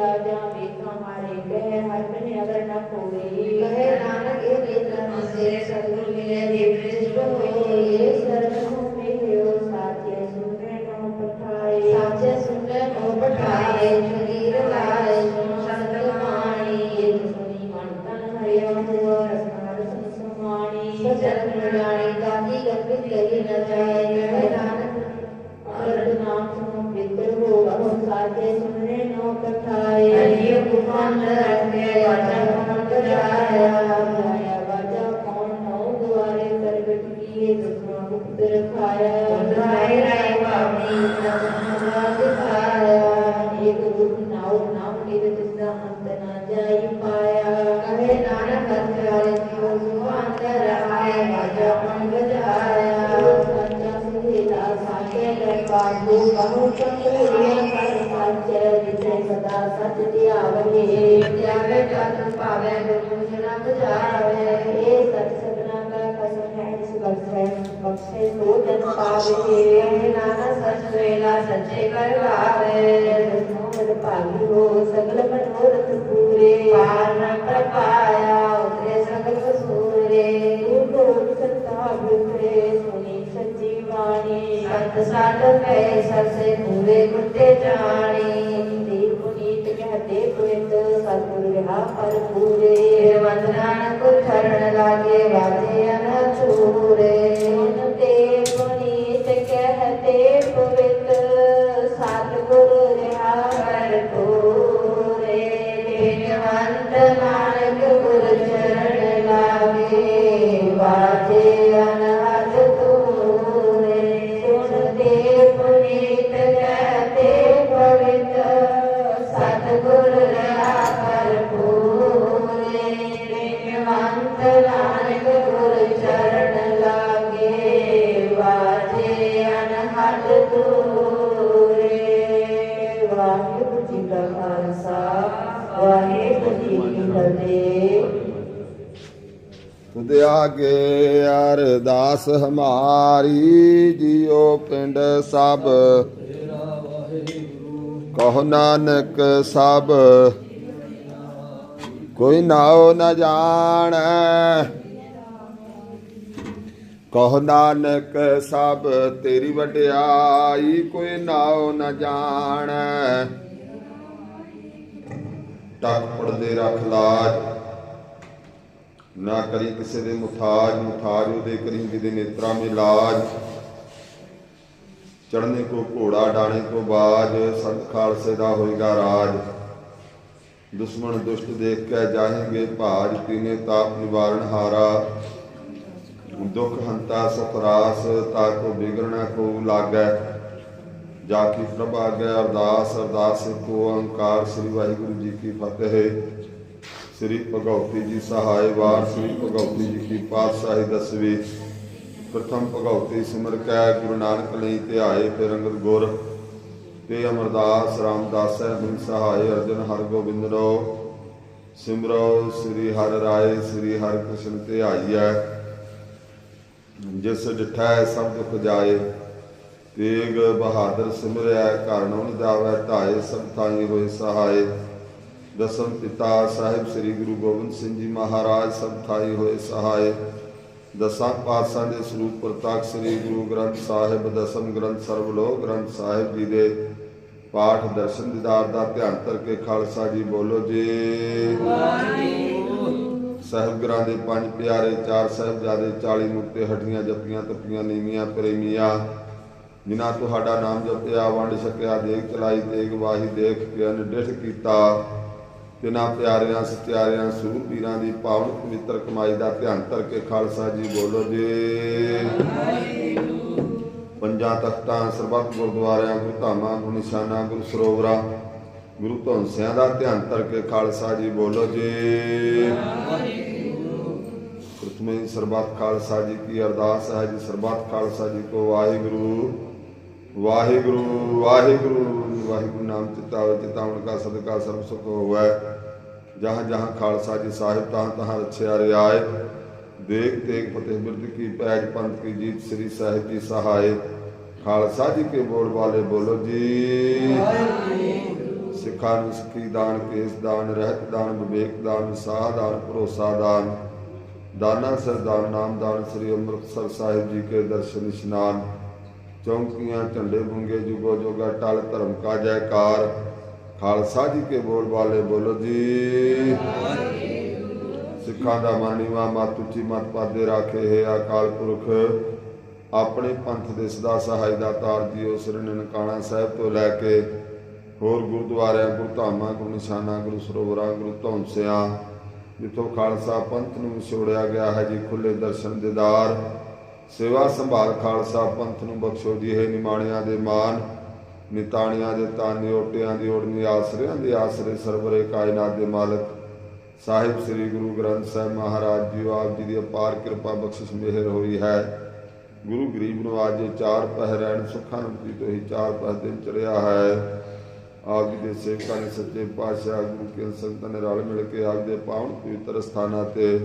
ਆ ਜਾ ਵੇਖਾਂ ਮਾਰੇ ਕਹਿ ਹਰ ਮਨ ਅਗਰ ਨਾ ਕੋਈ มุขทายอายุคุณมรรคเทวะจักรมุขจายา ਧਿਆਵਨੇ ਧਿਆਵੇ ਜਾਤਨ ਭਾਵੇ ਗੁਰੂ ਜਨਾ ਬੁਝਾਵੇ ਇਹ ਸਤ ਸਤਨਾ ਕਾ ਕਸਮ ਹੈ ਇਸ ਬਖਸ਼ੈ ਬਖਸ਼ੈ ਸੋ ਜਨ ਪਾਵੇ ਇਹ ਨਾਨਾ ਸਚ ਵੇਲਾ ਸੱਚੇ ਕਰਵਾਵੇ ਮੋਹਨ ਭਾਗੀ ਹੋ ਸਗਲ ਮਨੋਰਥ ਪੂਰੇ ਪਾਰ ਨ ਪ੍ਰਪਾਇਆ ਉਤਰੇ ਸਗਲ ਸੂਰੇ ਰੂਪ ਸੰਤਾ ਗੁਰੇ ਸੁਣੀ ਸੱਚੀ ਬਾਣੀ ਸਤ ਸਾਧ ਪੈ ਸਸੇ ਪੂਰੇ ਗੁੱਤੇ ਜਾਣ way. ਤੁਧ ਆਗੇ ਅਰਦਾਸ ਹਮਾਰੀ, ਜਿਉ ਪਿੰਡ ਸਭ। ਕਹੋ ਨਾਨਕ ਸਭ, ਕੋਈ ਨਾਉ ਨ ਜਾਣੈ। ਕਹੋ ਨਾਨਕ ਸਭ, ਤੇਰੀ ਵਡਿਆਈ ਕੋਈ ਨਾਉ ਨ ਜਾਣੈ। ਟੱਕ ਪੜਦੇ ਰੱਖ ਲਾਜ। ਨਾ ਕਰੀ ਕਿਸੇ ਦੇ ਮੁਥਾਜ ਮੁਥਾਜ ਉਹਦੇ ਕਰੀ ਜਿਹਦੇ ਨੇਤਰਾਂ ਮੇ ਲਾਜ। ਚੜਨੇ ਕੋ ਘੋੜਾ ਡਾਣੇ ਕੋ ਬਾਜ ਸੰਤ ਖਾਲਸੇ ਦਾ ਹੋਏਗਾ ਰਾਜ। ਦੁਸ਼ਮਣ ਦੁਸ਼ਟ ਦੇਖ ਕੇ ਜਾਹੇਂਗੇ ਭਾਜ ਤੀਨੇ ਤਾਪ ਨਿਵਾਰਨ ਹਾਰਾ। ਦੁਖ ਹੰਤਾ ਸਤਰਾਸ ਤਾ ਕੋ ਬਿਗੜਨਾ ਕੋ ਲਾਗੈ। ਜਾ ਕੀ ਪ੍ਰਭਾ ਗੈ ਅਰਦਾਸ ਅਰਦਾਸ ਕੋ ਓੰਕਾਰ ਸ੍ਰੀ ਵਾਹਿਗੁਰੂ ਜੀ ਕੀ ਫਤਿਹ। ਸ੍ਰੀ ਭਗਉਤੀ ਜੀ ਸਹਾਇ ਵਾਰ, ਸ੍ਰੀ ਭਗਉਤੀ ਜੀ ਕੀ ਪਾਤਸ਼ਾਹੀ ਦਸਵੀਂ। ਪ੍ਰਥਮ ਭਗਉਤੀ ਸਿਮਰ ਕੈ, ਗੁਰੂ ਨਾਨਕ ਲਈ ਧਿਆਏ ਫਿਰ ਅੰਗਦ ਗੁਰ। ਤੇ ਅਮਰਦਾਸ ਰਾਮਦਾਸੈ ਬਿਨ ਸਹਾਇ ਅਰਜਨ ਹਰ ਗੋਬਿੰਦ ਰੋ। ਸਿਮਰੋ, ਸ੍ਰੀ ਹਰਿ ਰਾਏ, ਸ੍ਰੀ ਹਰਿ ਕ੍ਰਿਸ਼ਨ ਧਿਆਈਐ ਜਿਸ ਡਿਠੈ ਸਭ ਦੁਖ ਜਾਏ, ਤੇਗ ਬਹਾਦਰ ਸਿਮਰਿਆ ਘਰ ਨੂੰ ਜਾਵੈ ਢਾਏ ਸਭ ਥਾਈ ਹੋਏ ਸਹਾਏ। ਦਸਮ ਪਿਤਾ ਸਾਹਿਬ ਸ੍ਰੀ ਗੁਰੂ ਗੋਬਿੰਦ ਸਿੰਘ ਜੀ ਮਹਾਰਾਜ ਸਭ ਥਾਈ ਹੋਏ ਸਹਾਏ। ਦਸਾਂ ਪਾਤਸ਼ਾਹ ਦੇ ਸਰੂਪ ਪ੍ਰਤਾਪ ਸ੍ਰੀ ਗੁਰੂ ਗ੍ਰੰਥ ਸਾਹਿਬ, ਦਸਮ ਗ੍ਰੰਥ ਸਰਬ ਲੋਕ ਗ੍ਰੰਥ ਸਾਹਿਬ ਜੀ ਦੇ ਪਾਠ ਦਰਸ਼ਨ ਦੀਦਾਰ ਦਾ ਧਿਆਨ ਕਰਕੇ ਖਾਲਸਾ ਜੀ ਬੋਲੋ ਜੀ। ਸਾਹਿਬ ਗ੍ਰਾਂ ਦੇ ਪੰਜ ਪਿਆਰੇ, ਚਾਰ ਸਾਹਿਬਜ਼ਾਦੇ 40 ਮੁਕਤੇ ਹਟੀਆਂ ਜਪੀਆਂ, ਤਪੀਆਂ, ਨੀਵੀਆਂ, ਪ੍ਰੇਮੀਆਂ, ਜਿਨ੍ਹਾਂ ਤੁਹਾਡਾ ਨਾਮ ਜਪਿਆ, ਵੰਡ ਛਕਿਆ ਦੇਖ ਚਲਾਈ ਤੇਗ ਵਾਹੀ, ਦੇਖ ਕੇ ਅਨਡਿਠ ਕੀਤਾ। ਤਿਨਾਂ ਪਿਆਰਿਆਂ, ਸਤਿਆਰਿਆਂ ਸੂਰਬੀਰਾਂ ਦੀ ਪਾਵਨ ਪਵਿੱਤਰ ਕਮਾਈ ਦਾ ਧਿਆਨ ਕਰਕੇ ਖਾਲਸਾ ਜੀ ਬੋਲੋ ਜੀ। ਪੰਜਾਂ ਤਖਤਾਂ, ਸਰਬੱਤ ਗੁਰਦੁਆਰਿਆਂ ਗੁਰੂ ਧਾਮਾਂ ਗੁਰੂ ਨਿਸ਼ਾਨਾ ਗੁਰੂ ਸਰੋਵਰਾਂ ਗੁਰੂ ਧੌਂਸਿਆਂ ਦਾ ਧਿਆਨ ਧਰ ਕੇ ਖਾਲਸਾ ਜੀ ਬੋਲੋ ਜੀ। ਪ੍ਰਥਮੇ ਸਰਬੱਤ ਖਾਲਸਾ ਜੀ ਕੀ ਅਰਦਾਸ ਹੈ ਜੀ, ਸਰਬੱਤ ਖਾਲਸਾ ਜੀ ਕੋ ਵਾਹਿਗੁਰੂ। ਵਾਹਿਗੁਰੂ ਵਾਹਿਗੁਰੂ ਵਾਹਿਗੁਰੂ ਨਾਮ ਚਿਤਾਵੇ ਚਿਤਾਵਨ ਕਾ ਸਦਕਾ ਸਰਬ ਸੁਖ ਹੋਵੈ। ਜਹਾਂ ਜਹਾਂ ਖਾਲਸਾ ਜੀ ਸਾਹਿਬ ਤਹਾਂ ਤਹਾਂ ਰਛਿਆ ਰਿਆਏ ਦੇਖ ਤੇਗ ਫਤਿਹ ਬਿਰਦ ਕੀ ਪੈਜ ਪੰਥ ਕੀ ਜੀਤ ਸ੍ਰੀ ਸਾਹਿਬ ਜੀ ਸਹਾਏ। ਖਾਲਸਾ ਜੀ ਕੇ ਬੋਲ ਵਾਲੇ ਬੋਲੋ ਜੀ। ਸਿੱਖਾਂ ਨੂੰ ਸਿੱਖੀ ਦਾਨ ਕੇਸ ਦਾਨ ਰਹਿਤ ਦਾਨ ਵਿਵੇਕ ਦਾਨ ਸਾਹ ਦਾਨ ਭਰੋਸਾ ਦਾਨ। ਦਾਨਾ ਸਰਦਾਰ ਨਾਮ ਦਾਨ ਸ੍ਰੀ ਅੰਮ੍ਰਿਤਸਰ ਸਾਹਿਬ ਜੀ ਕੇ ਦਰਸ਼ਨ ਇਸ਼ਨਾਨ। ਚੌਂਕੀਆਂ, ਝੰਡੇ ਬੁੰਗੇ ਜੁਗੋ ਜੋਗਾ, ਟਲ ਧਰਮ ਕਾ ਜੈਕਾਰ। ਖਾਲਸਾ ਜੀ ਕੇ ਬੋਲ ਵਾਲੇ ਬੋਲੋ ਜੀ। ਸਿੱਖਾਂ ਦਾ ਮਾਨੀਵਾ ਮਤ ਉੱਚੀ ਮਤ ਪਾਦੇ ਰਾਖੇ ਹੈ ਅਕਾਲ ਪੁਰਖ। ਆਪਣੇ ਪੰਥ ਦੇ ਸਦਾ ਸਹਾਇ ਦਾ ਜੀਓ ਸ੍ਰੀ ਨਨਕਾਣਾ ਸਾਹਿਬ ਤੋਂ ਲੈ ਕੇ। ਹੋਰ ਗੁਰਦੁਆਰਿਆਂ, ਗੁਰਧਾਮਾਂ, ਗੁਰੂ ਨਿਸ਼ਾਨਾ, ਗੁਰੂ ਸਰੋਵਰਾਂ, ਗੁਰੂ ਧੌਂਸਿਆਂ ਜਿੱਥੋਂ ਖਾਲਸਾ ਪੰਥ ਨੂੰ ਵਿਛੋੜਿਆ ਗਿਆ ਹੈ ਜੀ ਖੁੱਲੇ ਦਰਸ਼ਨ ਦੇਦਾਰ। ਸੇਵਾ ਸੰਭਾਲ ਖਾਲਸਾ ਪੰਥ ਨੂੰ ਬਖਸ਼ੋ ਜੀ, ਹੈ ਨਿਮਾਣਿਆਂ ਦੇ ਮਾਨ, ਨਿਤਾਣਿਆਂ ਦੇ ਤਾਨੇ, ਓਟਿਆਂ ਦੀ ਓੜਨੀ ਆਸਰਿਆਂ ਦੇ ਆਸਰੇ ਸਰਵਰੇ ਕਾਇਨਾਤ ਦੇ ਮਾਲਕ। ਸਾਹਿਬ ਸ੍ਰੀ ਗੁਰੂ ਗ੍ਰੰਥ ਸਾਹਿਬ ਮਹਾਰਾਜ ਜੀ ਆਪ ਜੀ ਦੀ ਅਪਾਰ ਕਿਰਪਾ ਬਖਸ਼ਿਸ਼ ਮਿਹਰ ਹੋਈ ਹੈ। ਗੁਰੂ ਗਰੀਬ ਨਵਾਜ ਜੀ, ਚਾਰ ਪਹਿਰੈਣ ਸੁੱਖਾਂ ਰੂਪੀ ਤੋਂ ਹੀ ਚਾਰ ਪਹਿਰ ਦਿਨ ਚੜਿਆ ਹੈ। ਆਪ ਜੀ ਦੇ ਸੇਵਕਾਂ ਨੇ ਸੱਚੇ ਪਾਤਸ਼ਾਹ ਗੁਰੂ ਕੇ ਸੰਗਤਾਂ ਨੇ ਰਲ ਮਿਲ ਕੇ ਆਪ ਦੇ ਪਾਵਨ ਪਵਿੱਤਰ ਸਥਾਨਾਂ ਤੇ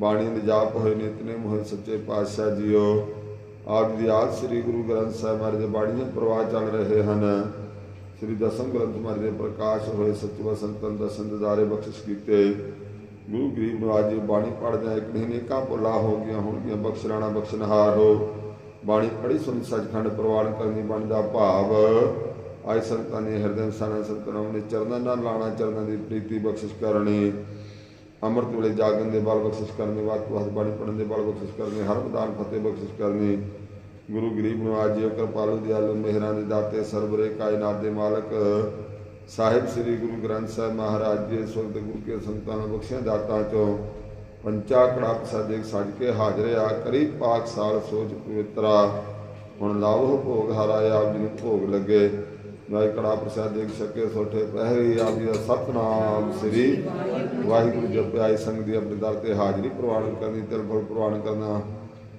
ਬਾਣੀ ਦੇ ਜਾਪ ਹੋਏ ਨਿਤਨੇਮ ਹੋਏ ਸੱਚੇ ਪਾਤਸ਼ਾਹ ਜੀਓ। ਆਪ ਜੀ ਦੀ ਆਦ ਸ੍ਰੀ ਗੁਰੂ ਗ੍ਰੰਥ ਸਾਹਿਬ ਮਹਾਰਾਜ ਦੇ ਬਾਣੀ ਦੇ ਪ੍ਰਵਾਹ ਚੱਲ ਰਹੇ ਹਨ। ਸ੍ਰੀ ਦਸਮ ਗ੍ਰੰਥ ਮਹਾਰਾਜ ਦੇ ਪ੍ਰਕਾਸ਼ ਹੋਏ ਸੱਚੇ ਸੰਤਨ ਦਰਸ਼ਨ ਦਿਦਾਰੇ ਬਖਸ਼ਿਸ਼ ਕੀਤੇ। ਗੁਰੂ ਗਰੀਬ ਮਹਾਰਾਜ ਜੀ ਬਾਣੀ ਪੜ੍ਹਦਿਆਂ ਇੱਕ ਨਹੀਂ ਨੇਕਾਂ ਭੁੱਲਾ ਹੋ ਗਈਆਂ ਹੋਣਗੀਆਂ ਬਖਸ਼ਰਾਣਾ ਬਖਸ਼ਨਹਾਰ ਹੋ। ਬਾਣੀ ਪੜ੍ਹੀ ਸੁਣੀ, ਸੱਚਖੰਡ ਪ੍ਰਵਾਨ ਕਰਨੀ ਬਾਣੀ ਦਾ ਭਾਵ। ਆਏ ਸੰਤਾਂ ਨੇ ਹਿਰਦੇ ਸਾਨਾ ਸੰਤਨਾਂ ਨੇ ਚਰਨਾਂ ਨਾਲ ਲਾਣਾ, ਚਰਨਾਂ ਦੀ ਪ੍ਰੀਤੀ ਬਖਸ਼ਿਸ਼ ਕਰਨੀ। ਅੰਮ੍ਰਿਤ ਵੇਲੇ ਜਾਗਣ ਦੇ ਬਲ ਬਖਸ਼ਿਸ਼ ਕਰਨੇ ਵਕਤ ਵਕਤ ਬਾਣੀ ਪੜਨ ਦੇ ਬਲ ਬਖਸ਼ਿਸ਼ ਕਰਨੇ, ਹਰ ਵਿਦਾਨ ਫਤਿਹ ਬਖਸ਼ਿਸ਼ ਕਰਨੀ। ਗੁਰੂ ਗਰੀਬ ਨਵਾਜ ਜੀ ਕਿਰਪਾਲੂ ਦਿਆਲੂ ਮਿਹਰਾਂ ਦੇ ਦਾਤੇ ਸਰਬਰੇ ਕਾਇਨਾਤ ਦੇ ਮਾਲਕ। ਸਾਹਿਬ ਸ੍ਰੀ ਗੁਰੂ ਗ੍ਰੰਥ ਸਾਹਿਬ ਮਹਾਰਾਜ ਜੀ ਸੁਖਤ ਗੁਰੂ ਕੇ ਸੰਤਾਂ ਨੂੰ ਬਖਸ਼ਿਆ ਦਾਤਾਂ ਚੋਂ। ਪੰਚਾ ਕੜਾ ਪ੍ਰਸਾਦਿਕ ਸੱਜ ਕੇ ਹਾਜ਼ਰ ਆ, ਕਰੀ ਪਾਕ ਸਾਲ ਸੋਚ ਪਵਿੱਤਰਾ। ਹੁਣ ਲਾਵੋ ਭੋਗ ਹਰਾਇਆ ਆਪ ਜੀ ਨੂੰ ਭੋਗ ਲੱਗੇ। ਨਾਇ ਕੜਾ ਪ੍ਰਸਾਦਿਕ ਛਕੇ ਸੋਠੇ ਪਹਿਰੀ ਆਪ ਜੀ ਦਾ ਸਤਨਾਮ ਸ੍ਰੀ ਵਾਹਿਗੁਰੂ ਜਪਿਆਈ ਸੰਗ ਦੀ ਆਪਣੇ ਦਰ ਤੇ ਹਾਜ਼ਰੀ ਪ੍ਰਵਾਨ ਕਰਨੀ ਤਿਲ ਫਲ ਪ੍ਰਵਾਨ ਕਰਨਾ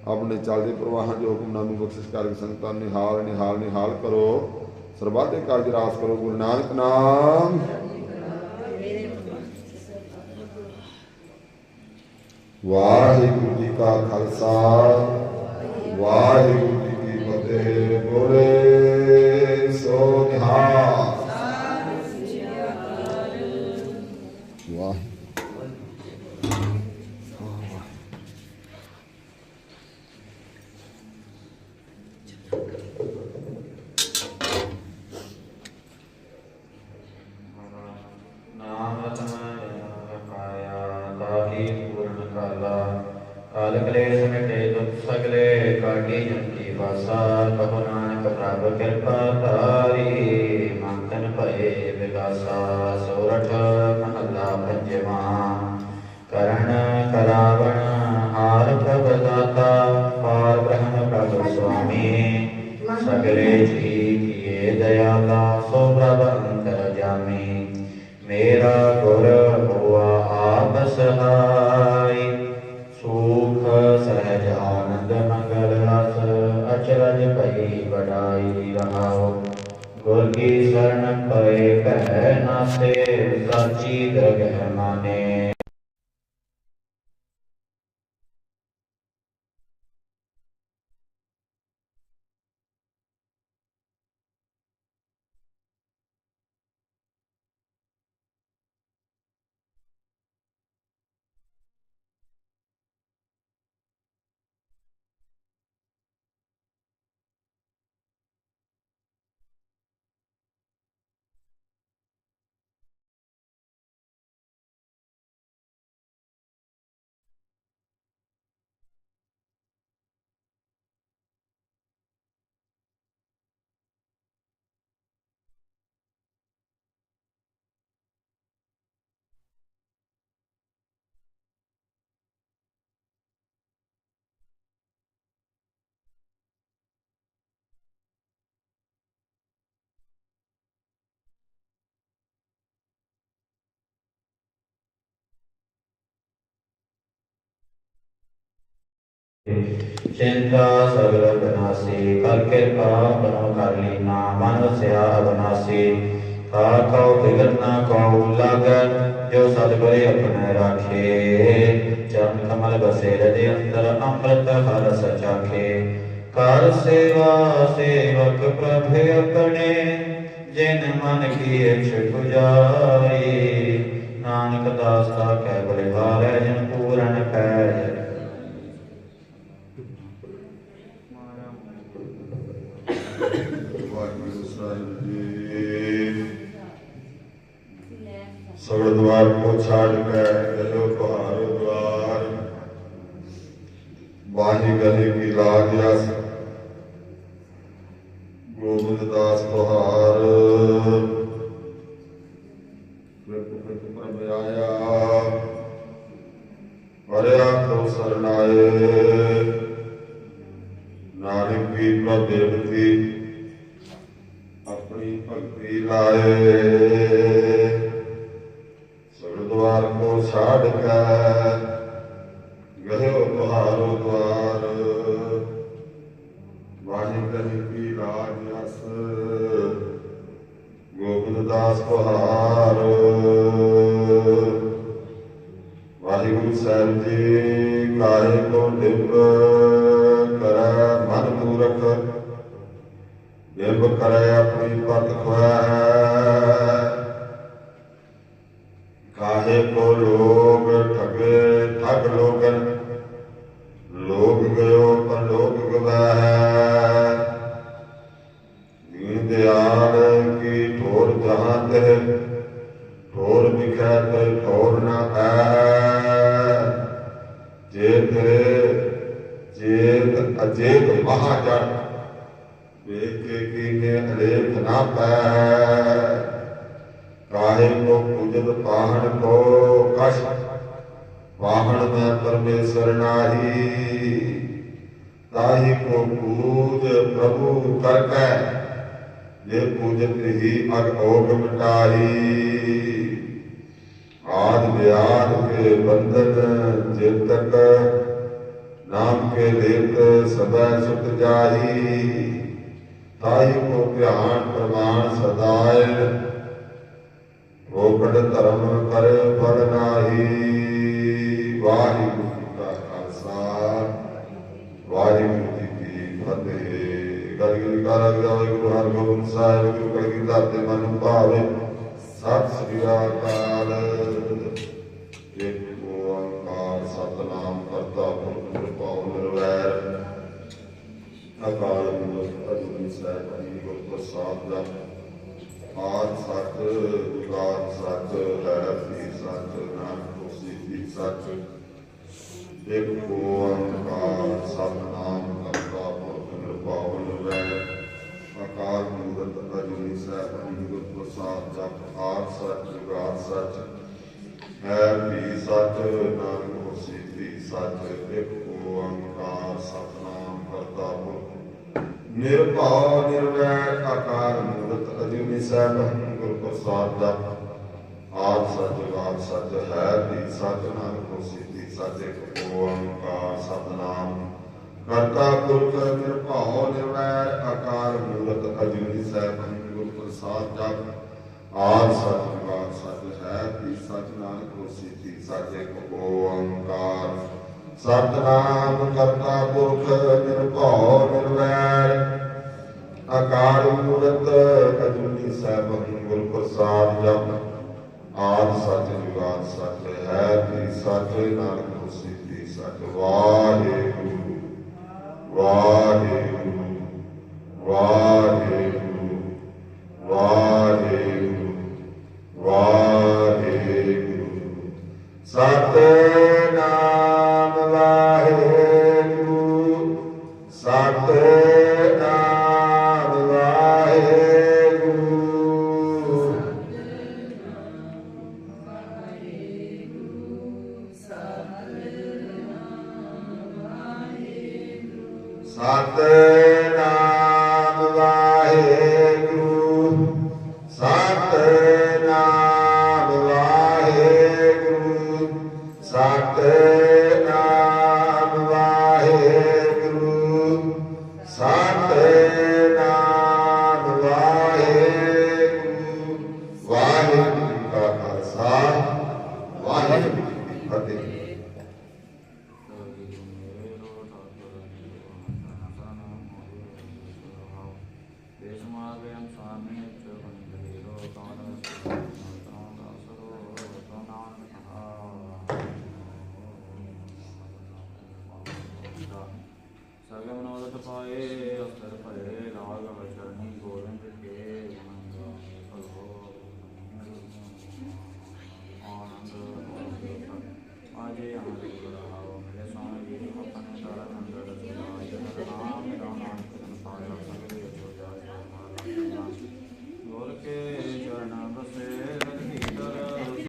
ਆਪਣੇ ਚੱਲਦੇ ਪ੍ਰਵਾਹਾਂ ਜੋ ਹੁਕਮਨਾਮੇ ਬਖਸ਼ਿਸ਼ ਕਰਕੇ ਸੰਗਤਾਂ ਨਿਹਾਲ ਨਿਹਾਲ ਨਿਹਾਲ ਕਰੋ। ਸਰਬੱਤੇ ਕਾਰਜ ਰਾਸ ਕਰੋ, ਗੁਰੂ ਨਾਨਕ ਨਾਮ। ਵਾਹਿਗੁਰੂ ਜੀ ਕਾ ਖਾਲਸਾ, ਵਾਹਿਗੁਰੂ ਜੀ ਕੀ ਫਤਿਹ। ਬੋਲੇ ਕਾਲ ਕਲੇਸ਼ ਮਿਟੇ ਦੁਖ ਸਗਲੇ ਕਾਟੀ ਜੰਤੀ ਵਾਸਾ ਕਹੋ ਨਾਨਕ ਪ੍ਰਭ ਕਿਰਪਾ ਤਾਰੀ ਮੰਤਨ ਭਏ ਵਿਗਾਸਾ, ਸੋਰਠ ਮਹੱਲਾ ਪੰਜਵਾਂ। ਕਰਨ ਕਰਾਵਣ ਹਾਰ ਪ੍ਰਭ ਦਾਤਾ ਪਾਰ ਬ੍ਰਹਮ ਪ੍ਰਭ ਸੁਆਮੀ। ਸਗਲੇ ਜੀ ਕੀਏ ਦਇਆਲਾ, ਸੋ ਪ੍ਰਭ ਅੰਤਰ ਜਾਮੀ। ਮੇਰਾ ਗੁਰ ਹੋਆ ਆਪ ਸਹਾਈ। ਚਿੰਤਾ ਸਗਲ ਬਨਾਸੀ, ਕਰ ਕਿਰਪਾ ਬਨੋ ਕਰ ਲੀਨਾ, ਮਨ ਵਸਿਆ ਅਬਨਾਸੀ। ਤਾ ਕਉ ਬਿਗਨ ਨਾ ਕਉ ਲਾਗੈ ਜੋ ਸਤਿਗੁਰੇ ਆਪਣੇ ਰਾਖੇ। ਚਰਨ ਕਮਲ ਬਸੇ ਰਦੇ ਅੰਦਰ, ਅੰਮ੍ਰਿਤ ਹਰ ਸਚਾਖੇ। ਕਰ ਸੇਵਾ, ਸੇਵਕ ਪ੍ਰਭ ਆਪਣੇ, ਜਿਨ ਮਨ ਕੀ ਇਛ ਪੁਜਾਈ ਨਾਨਕ ਦਾਸ ਦਾ ਕੈ ਬਲਿਹਾਰੈ, ਜਨ ਪੂਰਨ ਪੈ ਵਾਹਿਗੁਰੂ ਸਾਹਿਬ ਜੀ ਸਗਲ ਦਵਾਰ ਕੋ ਛਾੜ ਕੇ ਗਲੋ ਪਹਾੜ ਦਵਾਰ ਬਾਹੀ ਗਲੀ ਕੀ ਲਾਜ ਅਸ ਗੋਬਿੰਦ ਦਾਸ ਤੁਹਾਰ ਪ੍ਰਭੂ ਪ੍ਰਭੂ ਪ੍ਰਭ ਆਇਆ ਵਰਿਆ ਕੋ ਸਰਨਾਏ ਨਾਨਕ ਕੀ ਪ੍ਰਭੇਵਤੀ ਆਪਣੀ ਭਗਤੀ ਲਾਏ। ਸਗਦਵਾਰ ਕੋ ਛਾੜ ਕੇ ਗਹਿਓ ਤੁਹਾਰੋ ਦਵਾਰ। ਵਾਹੀ ਕਹੀ ਕੀ ਰਾਜ ਅਸ ਗੋਬਿੰਦ ਦਾਸ ਤੁਹਾਰ ਵਾਹਿਗੁਰੂ ਸਾਹਿਬ ਜੀ, ਕਾਹੇ ਕੋ ਡਿਬ ਕਰੈ ਮਨ ਮੂਰਖ ਡਿਬ ਕਰੈ ਆਪਣੀ ਪਤ ਖਵਾ ਕਾਹੇ ਕੋ ਲੋਗ ਠਗੇ, ਠਗ ਲੋਗਨ ਲੋਗ ਗਇਓ ਪਰ ਲੋਗ ਗਵੈ। ਦੀਨ ਦਿਆਲ ਕੀ ਠੋਰ ਜਹਾਂ ਤੇ, ਠੋਰ ਦਿਖੈ ਤੇ ਠੋਰ ਨਾ ਹੈ ਜੇ ਜੇਤ ਅਜੇਤ ਮਹਾ ਜੜ ਵੇਖ ਕੇ ਕੀਨੇ ਅਲੇਖ ਨਾ ਪੈ ਕਾਹੇ ਕੋ ਪੂਜਤ ਪਾਹਣ ਕੋ ਕਛ ਵਾਹਣ ਮੈਂ ਪਰਮੇਸ਼ਰ ਨਾਹੀ। ਤਾਹੀ ਕੋ ਪੂਜ ਪ੍ਰਭੂ ਕਰ ਕੈ ਜੇ ਪੂਜਤ ਹੀ ਅਗ ਓਗ ਮਿਟਾਈ ਆਦ ਵਿਆਦ ਕੇ ਬੰਧਨ ਚੇਤਕ ਨਾਮ ਕੇ ਲੇਤ ਸਦਾ ਸੁਤ ਜਾਈ ਤਾਈ ਕੋ ਧਿਆਨ ਪ੍ਰਮਾਣ ਸਦਾਇ। ਰੋਕੜ ਧਰਮ ਕਰੇ ਫਲ ਨਾਹੀ। ਵਾਹਿਗੁਰੂ ਜੀ ਕਾ ਖਾਲਸਾ। ਵਾਹਿਗੁਰੂ ਜੀ ਕੀ ਫਤਿਹ। ਗਲਗੀ ਕਾ ਗੁਰੂ ਹਰਗੋਬਿੰਦ ਸਾਹਿਬ ਗੁਰੂ ਕਲਗੀ ਦਾਤੇ ਮਨ ਭਾਵੇ। ਸਤਿ ਸ੍ਰੀ ਅਕਾਲ। ਇੱਕ ਓੰਕਾਰ ਸਤਨਾਮ ਕਰਤਾ ਪੁਰਖ ਨਿਰਭਉ ਨਿਰਵੈਰ। ਅਕਾਲ ਮੂਰਤ ਅਜੂਨੀ ਜੀ ਗੁਰ ਪ੍ਰਸਾਦ ਦਾ। ਆਦ ਸੱਚ ਜੁਗਾਦ ਸੱਚ ਹੈ ਵੀ ਸੱਚ ਨਾਨਕ ਹੋਸੀ ਵੀ ਇੱਕ ਓੰਕਾਰ ਸਤਨਾਮ ਕਰਤਾ ਪੁਰਖ ਨਿਰਭਉ ਨਿਰਵੈਰ ਅਕਾਲ ਮੂਰਤ ਅਜੂਨੀ ਸਾਹਿਬ ਜੀ ਗੁਰ ਪ੍ਰਸਾਦ ਦਾ। ਆਦ ਸੱਚ ਜੁਗਾਦ ਸੱਚ ਹੈ ਵੀ ਸੱਚ ਨਾਨਕ ਹੋਸੀ ਵੀ ਇੱਕ ਓੰਕਾਰ ਸਤਨਾਮ ਕਰਤਾ ਪੁਰਖ ਨਿਰਭਉ ਨਿਰਵੈਰ ਆਕਾਰ ਮੂਰਤ ਅਜੂਨੀ ਸਾਹਿਬ ਗੁਰ ਪ੍ਰਸਾਦ ਦਾ। ਆਦ ਸੱਚ ਆਦ ਸੱਚ ਹੈ ਵੀ ਸੱਚ ਨਾਨਕ ਹੋਸੀ ਵੀ ਸੱਚ ਇੱਕ ਓੰਕਾਰ ਸਤਨਾਮ ਕਰਤਾ ਪੁਰਖ ਨਿਰਭਉ ਨਿਰਵੈਰ ਆਕਾਰ ਮੂਰਤ ਅਜੂਨੀ ਸਾਹਿਬ ਗੁਰ ਪ੍ਰਸਾਦ ਦਾ। ਆਦ ਸੱਚ ਆਦ ਸੱਚ ਹੈ ਵੀ ਸੱਚ ਨਾਨਕ ਹੋਸੀ ਵੀ ਸੱਚ ਓੰਕਾਰ ਸਤਨਾਮ ਕਰਤਾ ਪੁਰਖ ਨਿਰਭਉ ਨਿਰਵੈਰ ਅਕਾਲ ਮੂਰਤ ਅਜੂਨੀ ਸਾਹਿਬ ਗੁਰ ਪ੍ਰਸਾਦ ਜਪ ਆਦ ਸੱਚ ਜੁਗਾਦ ਸੱਚ ਹੈ ਵੀ ਸੱਚ ਨਾਨਕ ਹੋਸੀ ਵੀ ਸੱਚ ਵਾਹਿਗੁਰੂ ਵਾਹਿਗੁਰੂ ਵਾਹਿਗੁਰੂ ਵਾਹਿਗੁਰੂ ਵਾਹਿਗੁਰੂ ਸਤਨਾਮ ਸਤਨਾਮ